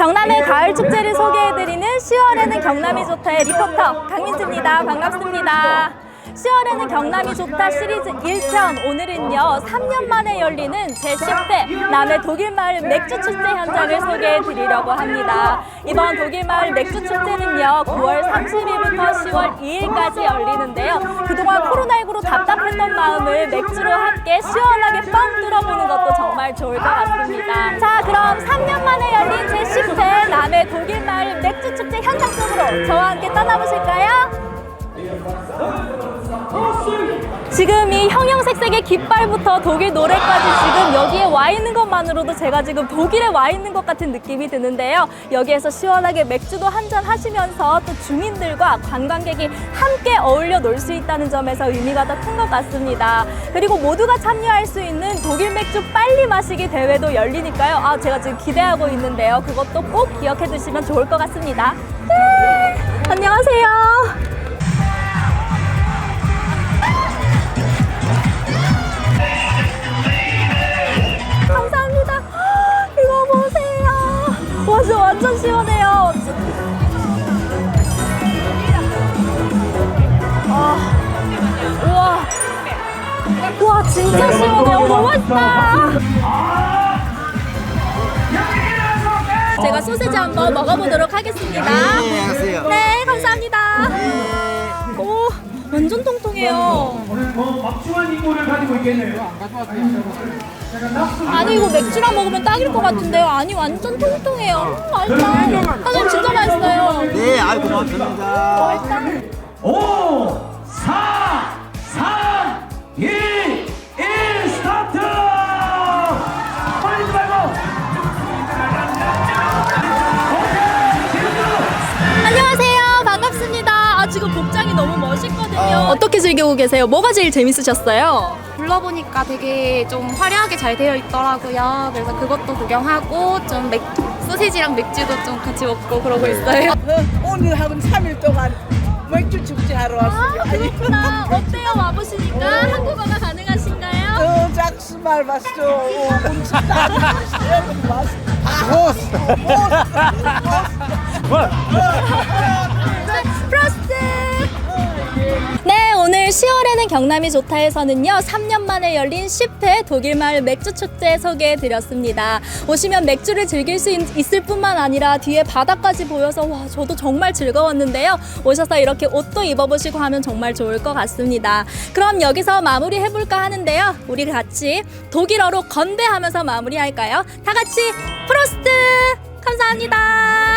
경남의 가을 축제를 소개해드리는 10월에는 경남이 좋다의 리포터 강민지입니다. 반갑습니다. 10월에는 경남이 좋다 시리즈 1편 오늘은요 3년 만에 열리는 제10회 남해 독일마을 맥주 축제 현장을 소개해 드리려고 합니다. 이번 독일마을 맥주 축제는요 9월 30일부터 10월 2일까지 열리는데요. 그동안 코로나19로 답답했던 마음을 맥주로 함께 시원하게 뻥 뚫어보는 것도 정말 좋을 것 같습니다. 자 그럼 3년 만에 열린 저와 함께 떠나보실까요? 지금 이 형형색색의 깃발부터 독일 노래까지 지금 여기에 와 있는 것만으로도 제가 지금 독일에 와 있는 것 같은 느낌이 드는데요. 여기에서 시원하게 맥주도 한잔 하시면서 또 주민들과 관광객이 함께 어울려 놀 수 있다는 점에서 의미가 더 큰 것 같습니다. 그리고 모두가 참여할 수 있는 독일 맥주 빨리 마시기 대회도 열리니까요. 아, 제가 지금 기대하고 있는데요. 그것도 꼭 기억해 두시면 좋을 것 같습니다. 네. 안녕하세요. 감사합니다. 헉, 이거 보세요. 와, 진짜 완전 시원해요. 아, 우와. 와, 진짜 시원해요. 너무 맛있다. 제가 소세지 한번 먹어보도록 하겠습니다. 네, 안녕하세요. 네, 오, 완전 통통해요. 뭐 막중한 인물을 가지고 있겠네요. 아니 이거 맥주랑 먹으면 딱일 것 같은데요. 아니 완전 통통해요. 음, 맛있다. 사장님 진짜 맛있어요. 네, 아이 고맙습니다. 맛있다. 5, 4, 너무 멋있거든요. 어떻게 즐기고 계세요? 뭐가 제일 재밌으셨어요? 불러보니까 되게 좀 화려하게 잘 되어 있더라고요. 그래서 그것도 구경하고 좀 맥, 소시지랑 맥주도 좀 같이 먹고 그러고 있어요. 오늘 하고는 3일 동안 맥주 축제 하러 아 왔어요. 그렇구나. 어때요? 와보시니까 한국어가 가능하신가요? 어, 짝수 말 봤어. 어, 음식 다 맛있어. 프로스 10월에는 경남이 좋다 에서는요, 3년 만에 열린 10회 독일마을 맥주 축제 소개해 드렸습니다. 오시면 맥주를 즐길 수 있, 있을 뿐만 아니라 뒤에 바다까지 보여서 와, 저도 정말 즐거웠는데요. 오셔서 이렇게 옷도 입어보시고 하면 정말 좋을 것 같습니다. 그럼 여기서 마무리 해볼까 하는데요. 우리 같이 독일어로 건배하면서 마무리할까요? 다 같이 프로스트! 감사합니다.